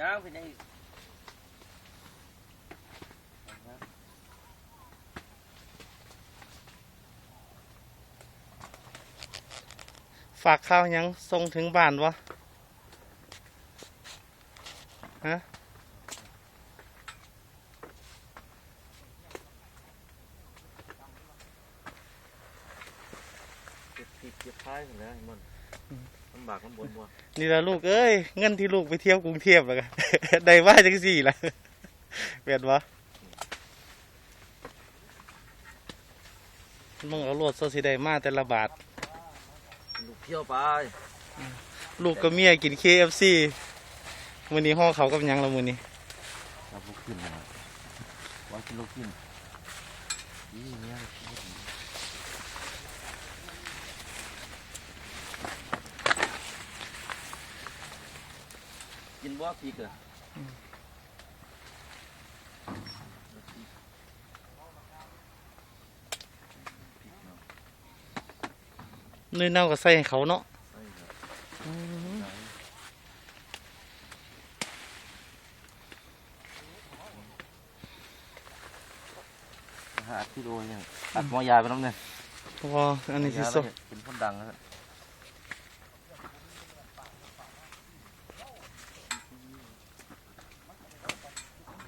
ย่างเป็นยังอีกฝากข้าวหยังส่งถึงบ้านวะฮะเก็บผิดเก็บท้ายเหมือนกันมัน ลำบากลำบนบ่นี่ละลูกเอ้ยเงินที่ลูกไปเที่ยวกรุงเทพแล้วกันได้ว่าจังสี่ละเวียนวะมึงเอาโลดโซสิได้มาแต่ละบาท ลูกเที่ยวไป ลูกกับเมียกิน KFC มื้อนี้ห้องเขากับหยังละมื้อนี้ครับลูกขึ้นนะว่ากินลูกขึ้นยี่เนี่ย กินว่าพีกเหรอเนื้อเน่าก็ใส่ให้เขาเนาะใช่ครับอืมหาที่โดนเนี่ยตัดหมอยาไปน้ำเนี่ยว่าอันนี้ที่ยาสุดแล้วเป็นคนดังนะครับ